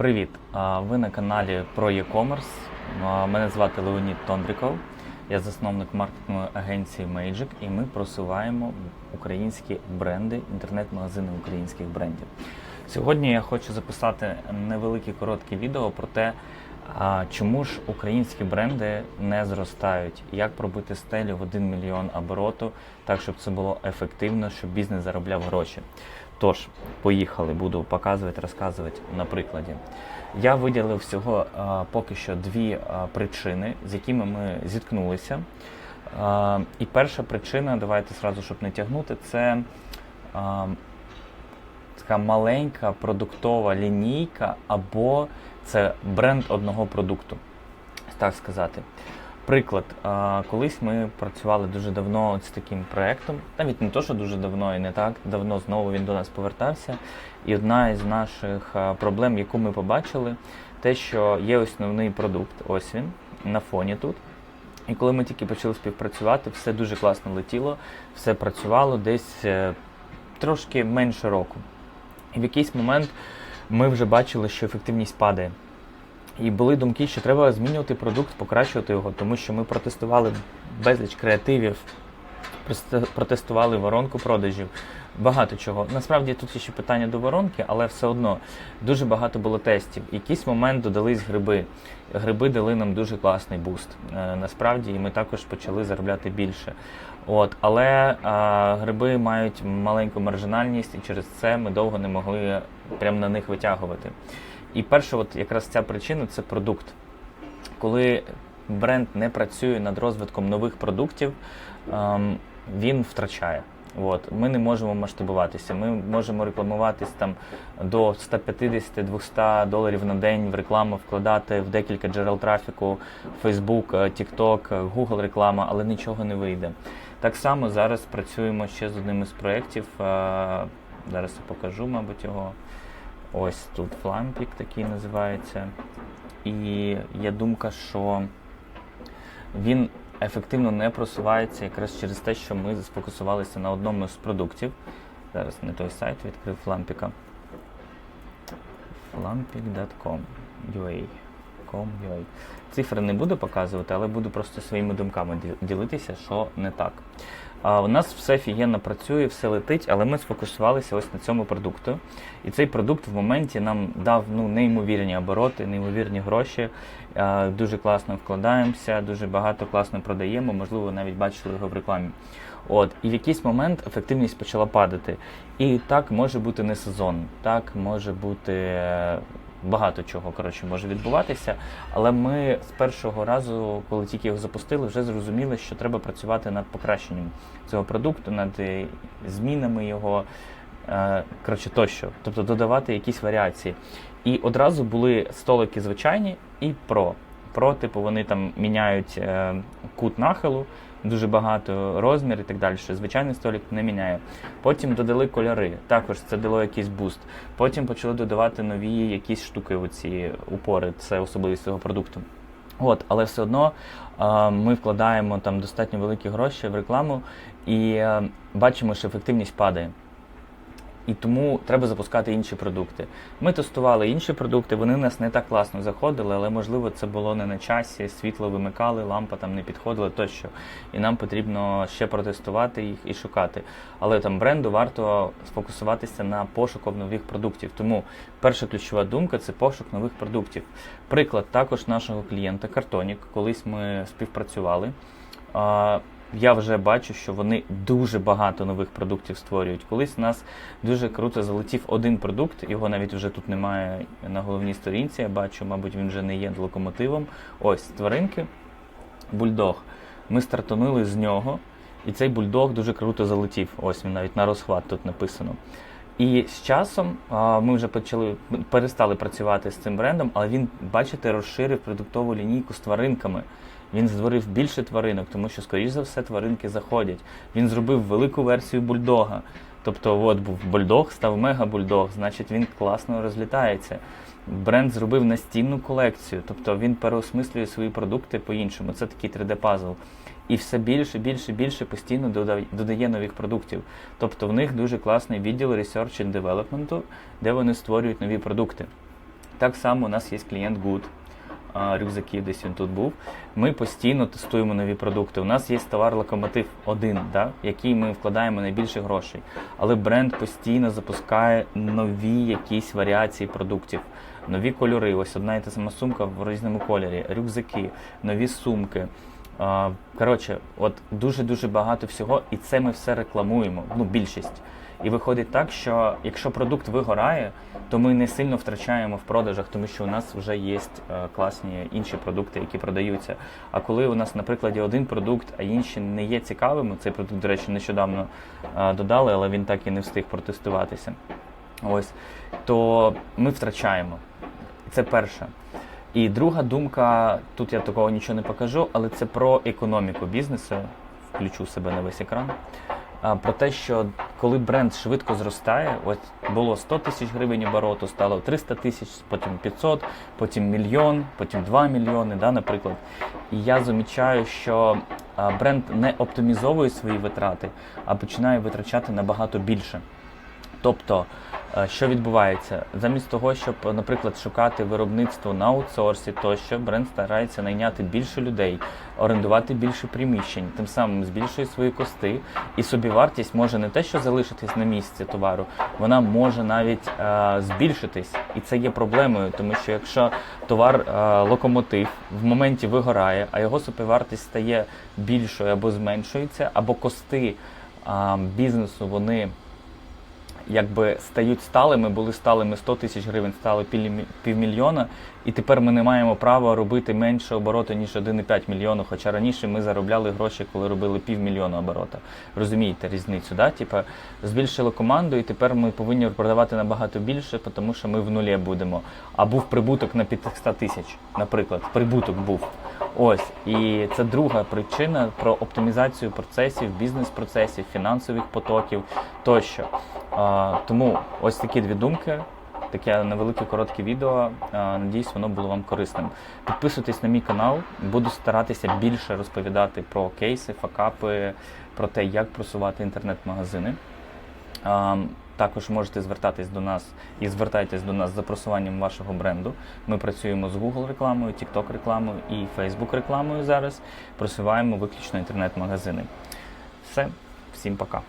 Привіт! Ви на каналі про e-commerce. Мене звати Леонід Тондріков. Я засновник маркетингової агенції Magic і ми просуваємо українські бренди, інтернет-магазини українських брендів. Сьогодні я хочу записати невелике коротке відео про те, чому ж українські бренди не зростають, як пробити стелю в 1 мільйон обороту, так щоб це було ефективно, щоб бізнес заробляв гроші. Тож, поїхали, буду показувати, розказувати на прикладі. Я виділив всього а, поки що дві а, причини, з якими ми зіткнулися. А, і перша причина, давайте зразу, щоб не тягнути, це а, така маленька продуктова лінійка або це бренд одного продукту, так сказати. Приклад, колись ми працювали дуже давно з таким проєктом, навіть не то, що дуже давно і не так давно знову він до нас повертався. І одна із наших проблем, яку ми побачили, те, що є основний продукт, ось він на фоні тут. І коли ми тільки почали співпрацювати, все дуже класно летіло, все працювало десь е, трошки менше року. І в якийсь момент ми вже бачили, що ефективність падає. І були думки, що треба змінювати продукт, покращувати його, тому що ми протестували безліч креативів, протестували воронку продажів, багато чого. Насправді тут ще питання до воронки, але все одно дуже багато було тестів. Якийсь момент додались гриби. Гриби дали нам дуже класний буст. Е, насправді, і ми також почали заробляти більше. От, але а, гриби мають маленьку маржинальність, і через це ми довго не могли прямо на них витягувати. І перша, от якраз ця причина це продукт. Коли бренд не працює над розвитком нових продуктів, ем, він втрачає. От. Ми не можемо масштабуватися. Ми можемо рекламуватись там до 150-200 доларів на день в рекламу, вкладати в декілька джерел трафіку, Facebook, е, TikTok, е, Google реклама, але нічого не вийде. Так само зараз працюємо ще з одним із проєктів. е, Зараз я покажу, мабуть, його. Ось тут флампік такий називається. І є думка, що він ефективно не просувається якраз через те, що ми сфокусувалися на одному з продуктів. Зараз не той сайт відкрив флампіка. flampic.com.ua Com.ua. Цифри не буду показувати, але буду просто своїми думками ділитися, що не так. У нас все фігенно працює, все летить, але ми сфокусувалися ось на цьому продукту. І цей продукт в моменті нам дав ну, неймовірні обороти, неймовірні гроші. Дуже класно вкладаємося, дуже багато класно продаємо, можливо, навіть бачили його в рекламі. От, і в якийсь момент ефективність почала падати. І так може бути не сезон, так може бути багато чого коротше може відбуватися. Але ми з першого разу, коли тільки його запустили, вже зрозуміли, що треба працювати над покращенням цього продукту, над е, змінами його. е, Коротше, тощо, тобто додавати якісь варіації. І одразу були столики звичайні і про. Про, типу, вони там міняють е, кут нахилу, дуже багато розмір і так далі. Звичайний столик не міняє. Потім додали кольори, також це дало якийсь буст. Потім почали додавати нові якісь штуки, оці упори, це особливість цього продукту. От, але все одно е, ми вкладаємо там достатньо великі гроші в рекламу і е, бачимо, що ефективність падає. І тому треба запускати інші продукти. Ми тестували інші продукти, вони в нас не так класно заходили, але можливо це було не на часі, світло вимикали, лампа там не підходила тощо. І нам потрібно ще протестувати їх і шукати. Але там бренду варто сфокусуватися на пошуку нових продуктів. Тому перша ключова думка це пошук нових продуктів. Приклад також нашого клієнта Картонік. Колись ми співпрацювали. Я вже бачу, що вони дуже багато нових продуктів створюють. Колись у нас дуже круто залетів один продукт, його навіть вже тут немає на головній сторінці. Я бачу, мабуть, він вже не є локомотивом. Ось тваринки, бульдог. Ми стартанули з нього, і цей бульдог дуже круто залетів. Ось він навіть на розхват тут написано. І з часом а, ми вже почали перестали працювати з цим брендом, але він, бачите, розширив продуктову лінійку з тваринками. Він створив більше тваринок, тому що, скоріш за все, тваринки заходять. Він зробив велику версію бульдога. Тобто, от був бульдог, став мега-бульдог, значить він класно розлітається. Бренд зробив настінну колекцію, тобто він переосмислює свої продукти по-іншому. Це такий 3D-пазл. І все більше, більше, більше постійно додає, нових продуктів. Тобто в них дуже класний відділ Research and Development, де вони створюють нові продукти. Так само у нас є клієнт Good, а, рюкзаки, десь він тут був. Ми постійно тестуємо нові продукти. У нас є товар локомотив один, да, який ми вкладаємо найбільше грошей. Але бренд постійно запускає нові якісь варіації продуктів, нові кольори. Ось одна і та сама сумка в різному кольорі, рюкзаки, нові сумки. Коротше, от дуже-дуже багато всього, і це ми все рекламуємо, ну, більшість. І виходить так, що якщо продукт вигорає, то ми не сильно втрачаємо в продажах, тому що у нас вже є е, класні інші продукти, які продаються. А коли у нас, наприклад, один продукт, а інші не є цікавими, цей продукт, до речі, нещодавно е, додали, але він так і не встиг протестуватися. Ось, то ми втрачаємо. Це перше. І друга думка, тут я такого нічого не покажу, але це про економіку бізнесу. Включу себе на весь екран. Про те, що коли бренд швидко зростає, от було 100 тисяч гривень обороту, стало 300 тисяч, потім 500, потім мільйон, потім 2 мільйони, да, наприклад. І я замічаю, що бренд не оптимізовує свої витрати, а починає витрачати набагато більше. Тобто, що відбувається? Замість того, щоб, наприклад, шукати виробництво на аутсорсі, тощо бренд старається найняти більше людей, орендувати більше приміщень, тим самим збільшує свої кости, і собівартість може не те, що залишитись на місці товару, вона може навіть е, збільшитись. І це є проблемою, тому що якщо товар е, локомотив в моменті вигорає, а його собівартість стає більшою або зменшується, або кости е, бізнесу вони якби стають сталими, були сталими 100 тисяч гривень, стали півмільйона, і тепер ми не маємо права робити менше обороту, ніж 1,5 мільйона, хоча раніше ми заробляли гроші, коли робили півмільйона оборота. Розумієте різницю, да? Типа збільшили команду, і тепер ми повинні продавати набагато більше, тому що ми в нулі будемо. А був прибуток на 500 тисяч, наприклад, прибуток був. Ось, і це друга причина про оптимізацію процесів, бізнес-процесів, фінансових потоків тощо. А, тому ось такі дві думки. Таке невелике коротке відео. Надіюсь, воно було вам корисним. Підписуйтесь на мій канал, буду старатися більше розповідати про кейси, факапи, про те, як просувати інтернет-магазини. Також можете звертатись до нас і звертайтесь до нас за просуванням вашого бренду. Ми працюємо з Google рекламою, TikTok рекламою і Facebook рекламою зараз. Просуваємо виключно інтернет-магазини. Все, всім пока.